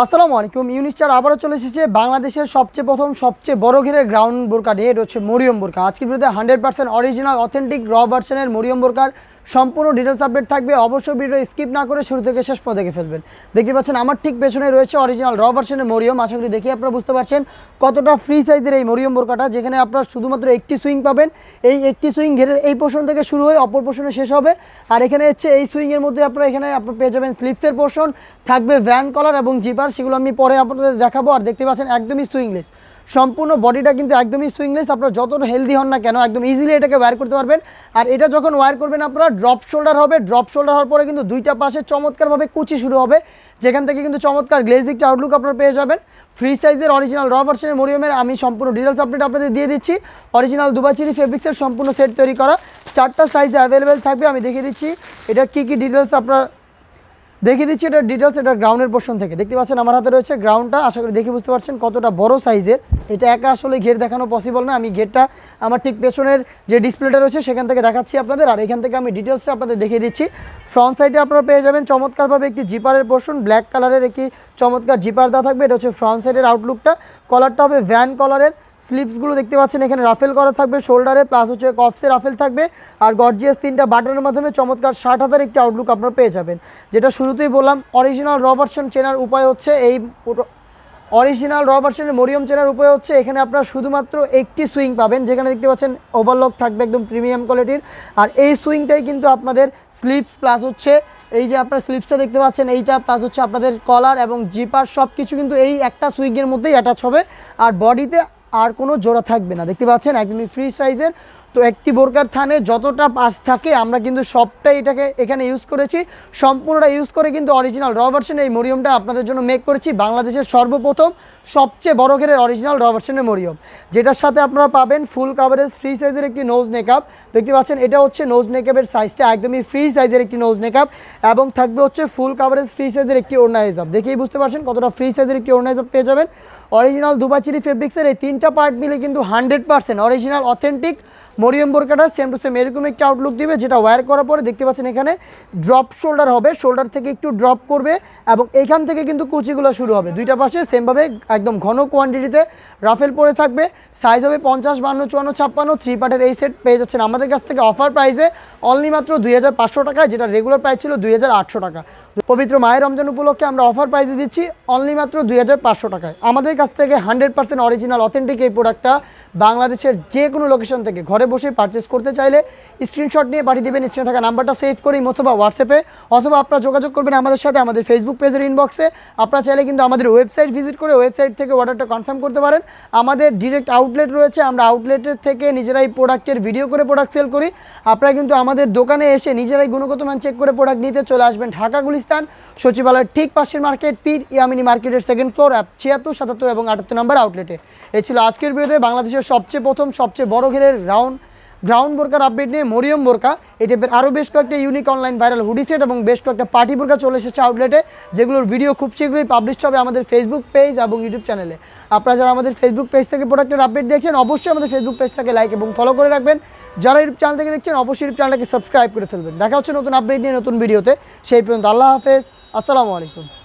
আসসালামু আলাইকুম ইউনিস্টার আবারও চলে এসেছে বাংলাদেশের সবচেয়ে প্রথম, সবচেয়ে বড় ঘেরের গ্রাউন্ড বোরকা নিয়ে, এটা হচ্ছে মরিয়ম বোরকা আজকের বিরুদ্ধে হান্ড্রেড পার্সেন্ট অরিজিনাল অথেন্টিক র ভার্সনের মরিয়ম বোরকার সম্পূর্ণ ডিটেলস আপডেট থাকবে। অবশ্যই ভিডিও স্কিপ না করে শুরু থেকে শেষ পর্যন্ত দেখে ফেলবেন। দেখতে পাচ্ছেন, আমার ঠিক পেছনে রয়েছে অরিজিনাল র ভার্সনের মরিয়ম। আশা করি দেখে আপনারা বুঝতে পারছেন কতটা ফ্রি সাইজের এই মরিয়ম বোরকাটা, যেখানে আপনারা শুধুমাত্র একটি সুইং পাবেন। এই একটি সুইং ঘেরের এই পোর্শন থেকে শুরু হয়ে অপর পোর্শনে শেষ হবে। আর এখানে হচ্ছে এই সুইংয়ের মধ্যে আপনারা এখানে আপনারা পেয়ে যাবেন স্লিপসের পোর্শন থাকবে ভ্যান কলার এবং জিপার সেগুলো আমি পরে আপনাদের দেখাবো। আর দেখতে পাচ্ছেন, একদমই সুইংলেস সম্পূর্ণ বডিটা কিন্তু একদমই সুইংলেস আপনারা যতটা হেলদি হন না কেন, একদম ইজিলি এটাকে ওয়্যার করতে পারবেন। আর এটা যখন ওয়্যার করবেন আপনারা ড্রপ শোল্ডার হবে ড্রপ শোল্ডার হওয়ার পরে কিন্তু দুইটা পাশে চমৎকারভাবে কুচি শুরু হবে। যেখান থেকে কিন্তু চমৎকার গ্লেজিক আউটলুক আপনারা পেয়ে যাবেন। ফ্রি সাইজের অরিজিনাল র ভার্সনের মরিয়মের আমি সম্পূর্ণ ডিটেলস আপডেট আপনাদের দিয়ে দিচ্ছি। অরিজিনাল দুবাচিরি ফেব্রিক্সের সম্পূর্ণ সেট তৈরি করা। চারটা সাইজে অ্যাভেলেবেল থাকবে, আমি দেখিয়ে দিচ্ছি। এটা কী কী ডিটেলস আপনার দেখিয়ে দিচ্ছি, এটা ডিটেলস এটা গ্রাউন্ডের পোর্শন থেকে। দেখতে পাচ্ছেন আমার হাতে রয়েছে গ্রাউন্ডটা আশা করি দেখে বুঝতে পারছেন কতটা বড় সাইজের এটা একা আসলে ঘের দেখানো পসিবল না। আমি ঘেরটা আমার ঠিক পেছনের যে ডিসপ্লেটা রয়েছে, সেখান থেকে দেখাচ্ছি আপনাদের। আর এখান থেকে আমি ডিটেলসটা আপনাদের দেখিয়ে দিচ্ছি। ফ্রন্ট সাইডে আপনারা পেয়ে যাবেন চমৎকারভাবে একটি জিপারের পোর্শন ব্ল্যাক কালারের একটি চমৎকার জিপার দেওয়া থাকবে। এটা হচ্ছে ফ্রন্ট সাইডের আউটলুকটা কলারটা হবে ভ্যান কলারের স্লিপসগুলো দেখতে পাচ্ছেন, এখানে রাফেল করা থাকবে শোল্ডারে প্লাস হচ্ছে কফসে রাফেল থাকবে। আর গর্জিয়াস তিনটা বাটনের মাধ্যমে চমৎকার ষাট হাজার একটি আউটলুক আপনারা পেয়ে যাবেন। যেটা শুরুতেই বললাম অরিজিনাল রবার্টসন চেনার উপায় হচ্ছে এই অরিজিনাল রবার্টসনের মরিয়ম চেনার উপরে হচ্ছে এখানে আপনারা শুধুমাত্র একটি সুইং পাবেন, যেখানে দেখতে পাচ্ছেন ওভারলক থাকবে একদম প্রিমিয়াম কোয়ালিটির আর এই সুইংটাই কিন্তু আপনাদের স্লিপস প্লাস হচ্ছে, এই যে আপনার স্লিপসটা দেখতে পাচ্ছেন, এইটা প্লাস হচ্ছে আপনাদের কলার এবং জিপার সব কিছু কিন্তু এই একটা সুইংয়ের মধ্যেই অ্যাটাচ হবে। আর বডিতে আর কোনো জোড়া থাকবে না। দেখতে পাচ্ছেন, একদমই ফ্রি সাইজের তো একটি বোরকার থানে যতটা পাশ থাকে, আমরা কিন্তু সবটাই এটাকে এখানে ইউজ করেছি। সম্পূর্ণটা ইউজ করে কিন্তু অরিজিনাল র ভার্সন এই মরিয়মটা আপনাদের জন্য মেক করেছি। বাংলাদেশের সর্বপ্রথম সবচেয়ে বড় ঘেরের অরিজিনাল র ভার্সনের মরিয়ম। যেটার সাথে আপনারা পাবেন ফুল কাভারেজ ফ্রি সাইজের একটি নোজ নেকআপ দেখতে পাচ্ছেন, এটা হচ্ছে নোজ নেকআপের সাইজটা একদমই ফ্রি সাইজের একটি নোজ নেকআপ এবং থাকবে হচ্ছে ফুল কাভারেজ ফ্রি সাইজের একটি ওড়না হিসাব দেখেই বুঝতে পারছেন কতটা ফ্রি সাইজের একটি ওড়না হিসাব পেয়ে যাবেন। অরিজিনাল দুবাচিরি ফেব্রিক্সের এই তিনটা পার্ট মিলে কিন্তু hundred percent original authentic Mariam বোরকাটা same to same এরকম একটি আউটলুক দিবে, যেটা ওয়্যার করার পরে দেখতে পাচ্ছেন এখানে ড্রপ শোল্ডার হবে শোল্ডার থেকে একটু ড্রপ করবে এবং এখান থেকে কিন্তু কুচিগুলো শুরু হবে। দুইটা পাশে সেমভাবে একদম ঘন কোয়ান্টিটিতে রাফেল পরে থাকবে। সাইজ হবে পঞ্চাশ, বান্ন, চুয়ান্ন, ছাপ্পান্ন থ্রি পার্টের এই সেট পেয়ে যাচ্ছেন আমাদের কাছ থেকে অফার প্রাইসে অনলি মাত্র দুই হাজার পাঁচশো টাকা যেটা রেগুলার প্রাইস ছিল দুই হাজার আটশো টাকা। পবিত্র মায়ের রমজান উপলক্ষে আমরা অফার প্রাইসে দিচ্ছি অনলি মাত্র দুই হাজার পাঁচশো টাকায়। আমাদের কাছ থেকে হান্ড্রেড পার্সেন্ট অরিজিনাল অথেন্টিক এই প্রোডাক্টটা বাংলাদেশের যে কোনো লোকেশন থেকে, ঘরে বসে পারচেস করতে চাইলে স্ক্রিনশট নিয়ে পাঠিয়ে দেবেন স্ক্রিনে থাকা নাম্বারটা সেভ করি অথবা হোয়াটসঅ্যাপে অথবা আপনারা যোগাযোগ করবেন আমাদের সাথে আমাদের ফেসবুক পেজের ইনবক্সে আপনারা চাইলে কিন্তু আমাদের ওয়েবসাইট ভিজিট করে ওয়েবসাইট থেকে অর্ডারটা কনফার্ম করতে পারেন। আমাদের ডিরেক্ট আউটলেট রয়েছে, আমরা আউটলেটের থেকে নিজেরাই প্রোডাক্টের ভিডিও করে প্রোডাক্ট সেল করি। আপনারা কিন্তু আমাদের দোকানে এসে নিজেরাই গুণগত মান চেক করে প্রোডাক্ট নিতে চলে আসবেন ঢাকা গুলিস্তান, সচিবালয়ের ঠিক পাশের মার্কেট পীর ইয়ামিনী মার্কেটের সেকেন্ড ফ্লোর ছিয়াত্তর, সাতাত্তর এবং আটাত্তর নম্বর আউটলেটে এই ছিল আজকের ভিডিওতে বাংলাদেশের সবচেয়ে প্রথম, সবচেয়ে বড় ঘেরের রাউন্ড গ্রাউন্ড বোরকার আপডেট নিয়ে মরিয়ম বোরকা। এই টাইপের আরও বেশ কয়েকটা unique online viral hoodie set এবং বেশ কয়েকটা পার্টি বোরকা চলে এসেছে আউটলেটে যেগুলোর ভিডিও খুব শীঘ্রই পাবলিশ হবে আমাদের ফেসবুক পেজ এবং ইউটিউব চ্যানেলে আপনারা যারা আমাদের ফেসবুক পেজ থেকে প্রোডাক্টের আপডেট দেখছেন, অবশ্যই আমাদের ফেসবুক পেজটাকে লাইক এবং ফলো করে রাখবেন। যারা ইউটিউব চ্যানেল থেকে দেখছেন, অবশ্যই ইউটিউব চ্যানেলটাকে সাবস্ক্রাইব করে ফেলবেন। দেখা হচ্ছে নতুন আপডেট নিয়ে, নতুন ভিডিওতে সেই পর্যন্ত আল্লাহ হাফেজ। আসসালামু আলাইকুম।